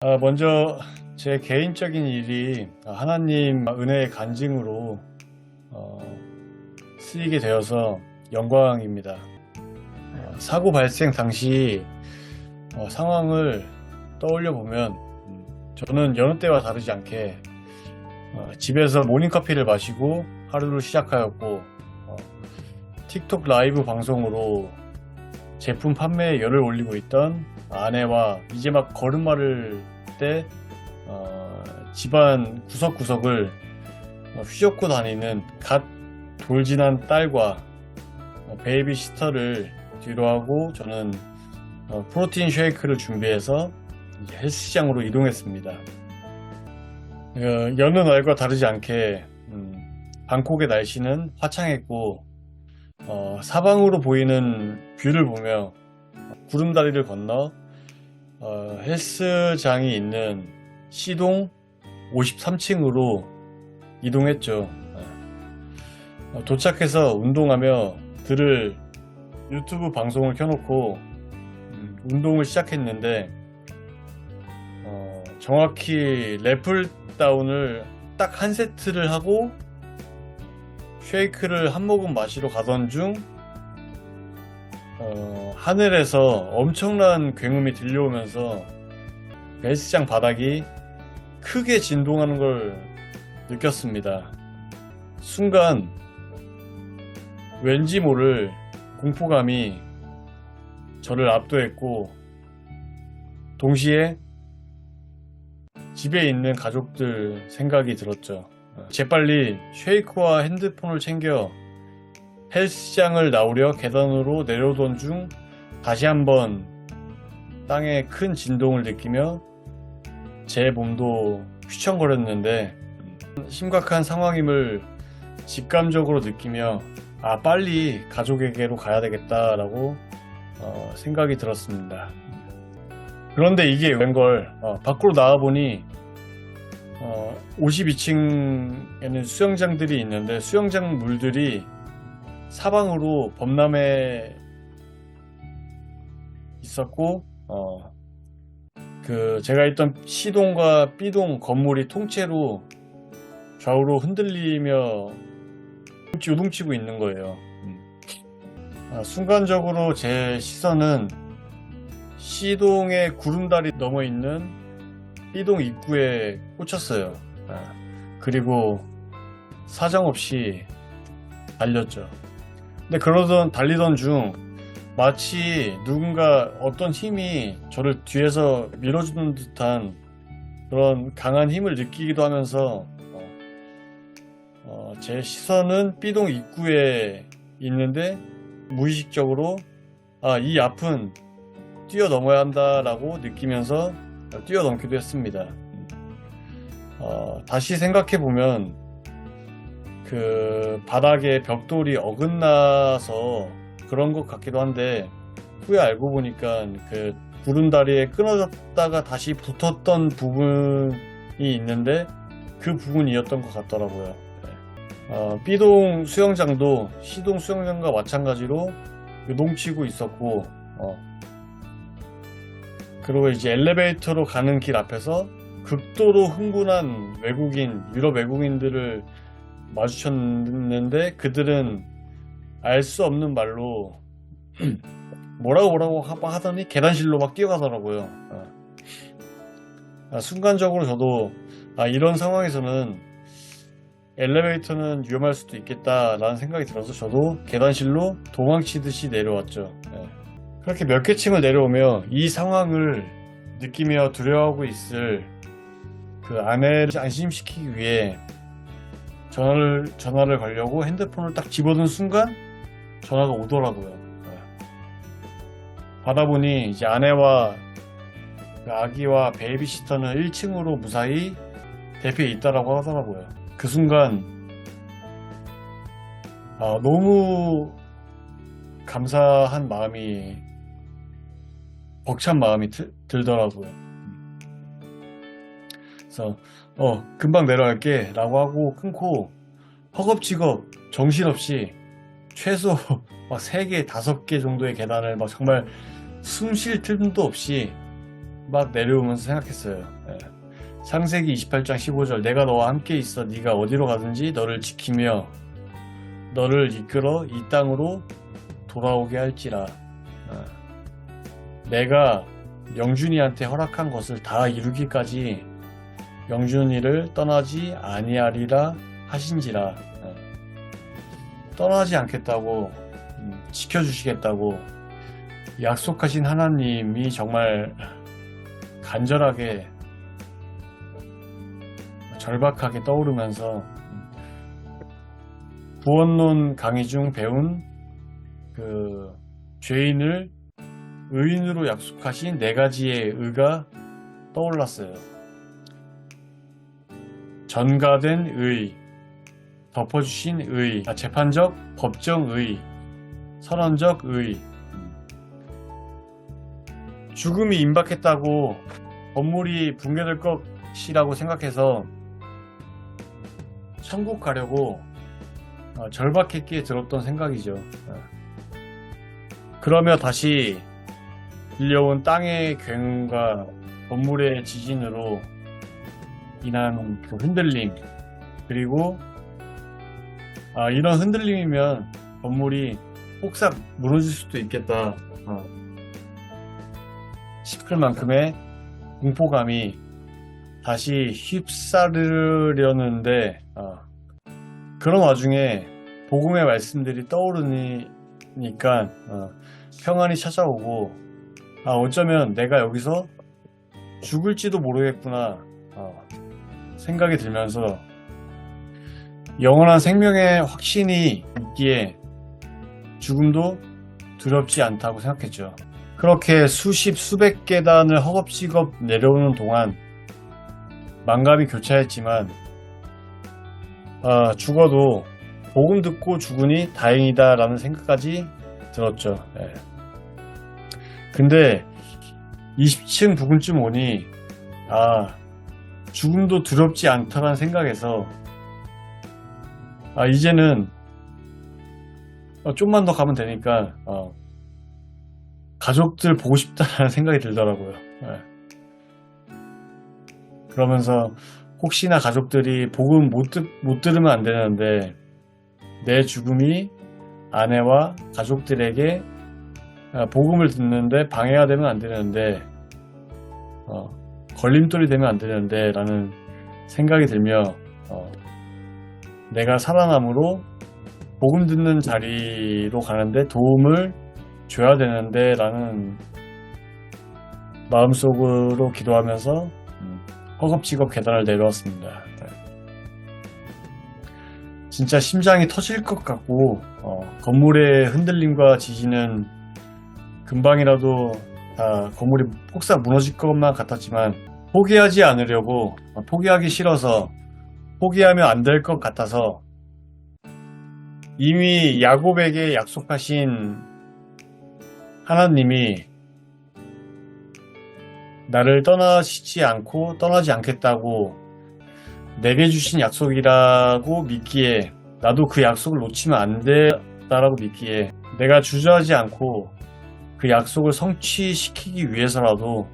아, 먼저 제 개인적인 일이 하나님 은혜의 간증으로 어, 쓰이게 되어서 영광입니다. 어, 사고 발생 당시 어, 상황을 떠올려 보면 음, 저는 여느 때와 다르지 않게 어, 집에서 모닝커피를 마시고 하루를 시작하였고 어, 틱톡 라이브 방송으로 제품 판매에 열을 올리고 있던 아내와 이제 막 걸음마를 때 어, 집안 구석구석을 어, 휘젓고 다니는 갓 돌진한 딸과 어, 베이비 시터를 뒤로 하고 저는 어, 프로틴 쉐이크를 준비해서 헬스장으로 이동했습니다. 어, 여느 날과 다르지 않게 음, 방콕의 날씨는 화창했고 어, 사방으로 보이는 뷰를 보며 구름다리를 건너 어, 헬스장이 있는 C동 53층으로 이동했죠. 어, 도착해서 운동하며 들을 유튜브 방송을 켜놓고 음, 운동을 시작했는데 어, 정확히 래플다운을 딱 한 세트를 하고 쉐이크를 한 모금 마시러 가던 중 어, 하늘에서 엄청난 굉음이 들려오면서 헬스장 바닥이 크게 진동하는 걸 느꼈습니다. 순간 왠지 모를 공포감이 저를 압도했고 동시에 집에 있는 가족들 생각이 들었죠. 재빨리 쉐이크와 핸드폰을 챙겨 헬스장을 나오려 계단으로 내려오던 중 다시 한번 땅에 큰 진동을 느끼며 제 몸도 휘청거렸는데 심각한 상황임을 직감적으로 느끼며 아 빨리 가족에게로 가야 되겠다라고 어, 생각이 들었습니다. 그런데 이게 웬걸 어, 밖으로 나와보니 어, 52층에는 수영장들이 있는데 수영장 물들이 사방으로 범람해 있었고 어, 그 제가 있던 C동과 B동 건물이 통째로 좌우로 흔들리며 요동치고 있는 거예요. 음. 아, 순간적으로 제 시선은 C동의 구름다리 넘어 있는 B동 입구에 꽂혔어요. 아, 그리고 사정없이 달렸죠. 근데 그러던 달리던 중 마치 누군가 어떤 힘이 저를 뒤에서 밀어주는 듯한 그런 강한 힘을 느끼기도 하면서 어, 어, 제 시선은 B동 입구에 있는데 무의식적으로 아, 이 앞은 뛰어넘어야 한다라고 느끼면서 뛰어넘기도 했습니다. 어, 다시 생각해 보면 그 바닥에 벽돌이 어긋나서 그런 것 같기도 한데 후에 알고 보니까 그 구름다리에 끊어졌다가 다시 붙었던 부분이 있는데 그 부분이었던 것 같더라고요. 네. 어, B동 수영장도 C동 수영장과 마찬가지로 요동치고 있었고 어, 그리고 이제 엘리베이터로 가는 길 앞에서 극도로 흥분한 외국인, 유럽 외국인들을 마주쳤는데 그들은 알 수 없는 말로 뭐라고 뭐라고 하- 하더니 계단실로 막 뛰어가더라고요. 어. 아, 순간적으로 저도 아, 이런 상황에서는 엘리베이터는 위험할 수도 있겠다라는 생각이 들어서 저도 계단실로 도망치듯이 내려왔죠. 예. 그렇게 몇 개 층을 내려오며 이 상황을 느끼며 두려워하고 있을 그 아내를 안심시키기 위해 전화를 전화를 걸려고 핸드폰을 딱 집어든 순간 전화가 오더라고요. 네. 받아보니 이제 아내와 그 아기와 베이비시터는 1층으로 무사히 대피해 있다라고 하더라고요. 그 순간 아, 너무 감사한 마음이 벅찬 마음이 들, 들더라고요. 그래서 어 금방 내려갈게 라고 하고 끊고 허겁지겁 정신없이 최소 막 3개, 5개 정도의 계단을 막 정말 숨 쉴 틈도 없이 막 내려오면서 생각했어요. 예. 창세기 28장 15절 내가 너와 함께 있어 네가 어디로 가든지 너를 지키며 너를 이끌어 이 땅으로 돌아오게 할지라. 어. 내가 영준이한테 허락한 것을 다 이루기까지 영준이를 떠나지 아니하리라 하신지라. 어. 떠나지 않겠다고 음, 지켜주시겠다고 약속하신 하나님이 정말 간절하게 절박하게 떠오르면서 구원론 강의 중 배운 그 죄인을 의인으로 약속하신 네 가지의 의가 떠올랐어요. 전가된 의, 덮어주신 의, 아, 재판적 법정 의, 선언적 의. 죽음이 임박했다고 건물이 붕괴될 것이라고 생각해서 천국 가려고 어, 절박했기에 들었던 생각이죠. 어. 그러며 다시 들려온 땅의 굉음과 건물의 지진으로 인한 그 흔들림 그리고 아, 이런 흔들림이면 건물이 폭삭 무너질 수도 있겠다 어. 싶을 만큼의 공포감이 다시 휩싸르려는데 어, 그런 와중에 복음의 말씀들이 떠오르니까 어, 평안이 찾아오고 아 어쩌면 내가 여기서 죽을지도 모르겠구나 어, 생각이 들면서 영원한 생명의 확신이 있기에 죽음도 두렵지 않다고 생각했죠. 그렇게 수십 수백 계단을 허겁지겁 내려오는 동안 망감이 교차했지만 아, 죽어도 복음 듣고 죽으니 다행이다 라는 생각까지 들었죠. 예. 근데 20층 부근쯤 오니 아 죽음도 두렵지 않다라는 생각에서 아 이제는 어, 좀만 더 가면 되니까 어, 가족들 보고 싶다라는 생각이 들더라고요. 예. 그러면서 혹시나 가족들이 복음 못, 듣, 못 들으면 안 되는데 내 죽음이 아내와 가족들에게 아, 복음을 듣는데 방해가 되면 안 되는데 어, 걸림돌이 되면 안 되는데 라는 생각이 들며 어, 내가 살아남으로 복음 듣는 자리로 가는데 도움을 줘야 되는데 라는 마음속으로 기도하면서 음, 허겁지겁 계단을 내려왔습니다. 네. 진짜 심장이 터질 것 같고 어, 건물의 흔들림과 지진은 금방이라도 다 건물이 폭삭 무너질 것만 같았지만 포기하지 않으려고 어, 포기하기 싫어서 포기하면 안 될 것 같아서 이미 야곱에게 약속하신 하나님이 나를 떠나시지 않고 떠나지 않겠다고 내게 주신 약속이라고 믿기에 나도 그 약속을 놓치면 안 된다라고 믿기에 내가 주저하지 않고 그 약속을 성취시키기 위해서라도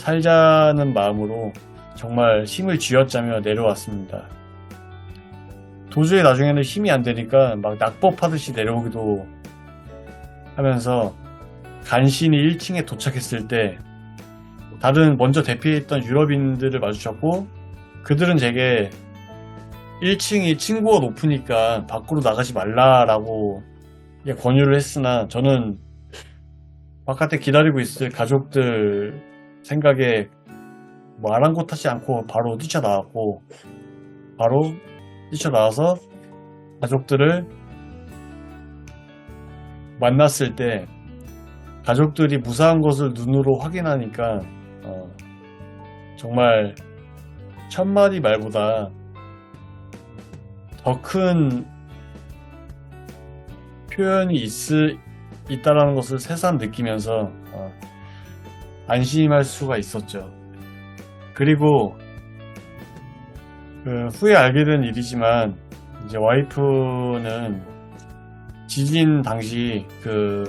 살자는 마음으로 정말 힘을 쥐어짜며 내려왔습니다. 도저히 나중에는 힘이 안 되니까 막 낙법하듯이 내려오기도 하면서 간신히 1층에 도착했을 때 다른 먼저 대피했던 유럽인들을 마주쳤고 그들은 제게 1층이 층고가 높으니까 밖으로 나가지 말라라고 권유를 했으나 저는 바깥에 기다리고 있을 가족들 생각에 뭐 아랑곳하지 않고 바로 뛰쳐나왔고 바로 뛰쳐나와서 가족들을 만났을 때 가족들이 무사한 것을 눈으로 확인하니까 어, 정말 천마디 말보다 더 큰 표현이 있을, 있다라는 것을 새삼 느끼면서 어, 안심할 수가 있었죠. 그리고 그 후에 알게 된 일이지만 이제 와이프는 지진 당시 그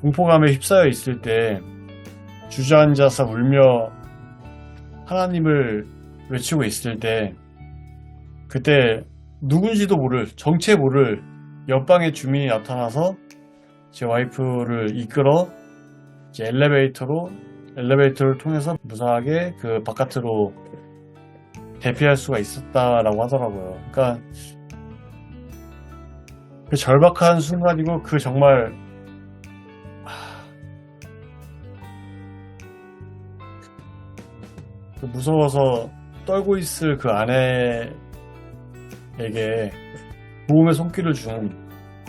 공포감에 휩싸여 있을 때 주저앉아서 울며 하나님을 외치고 있을 때 그때 누군지도 모를 정체 모를 옆방의 주민이 나타나서 제 와이프를 이끌어 이제 엘리베이터로 엘리베이터를 통해서 무사하게 그 바깥으로 대피할 수가 있었다라고 하더라고요. 그러니까 그 절박한 순간이고 그 정말 하, 그 무서워서 떨고 있을 그 아내에게 도움의 손길을 준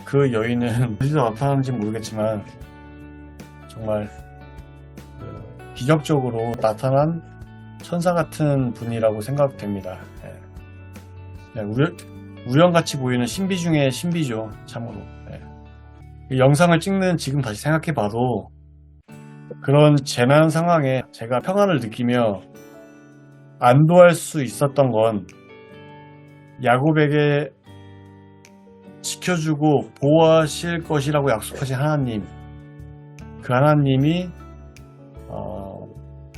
그 여인은 어디서 나타나는지 모르겠지만 정말 그 기적적으로 나타난 천사 같은 분이라고 생각됩니다. 예. 네, 우연, 우연같이 보이는 신비 중에 신비죠, 참으로. 예. 이 영상을 찍는 지금 다시 생각해봐도 그런 재난 상황에 제가 평안을 느끼며 안도할 수 있었던 건 야곱에게 지켜주고 보호하실 것이라고 약속하신 하나님, 그 하나님이 어,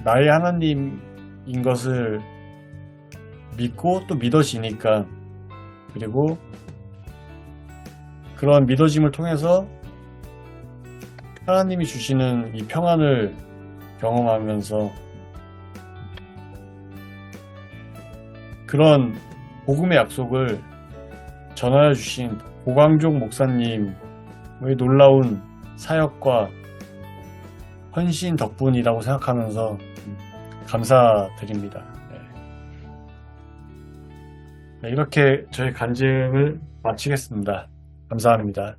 나의 하나님인 것을 믿고 또 믿어지니까 그리고 그런 믿어짐을 통해서 하나님이 주시는 이 평안을 경험하면서 그런 복음의 약속을 전하여 주신 고광종 목사님의 놀라운 사역과 헌신 덕분이라고 생각하면서 감사드립니다. 네. 네, 이렇게 저의 간증을 마치겠습니다. 감사합니다.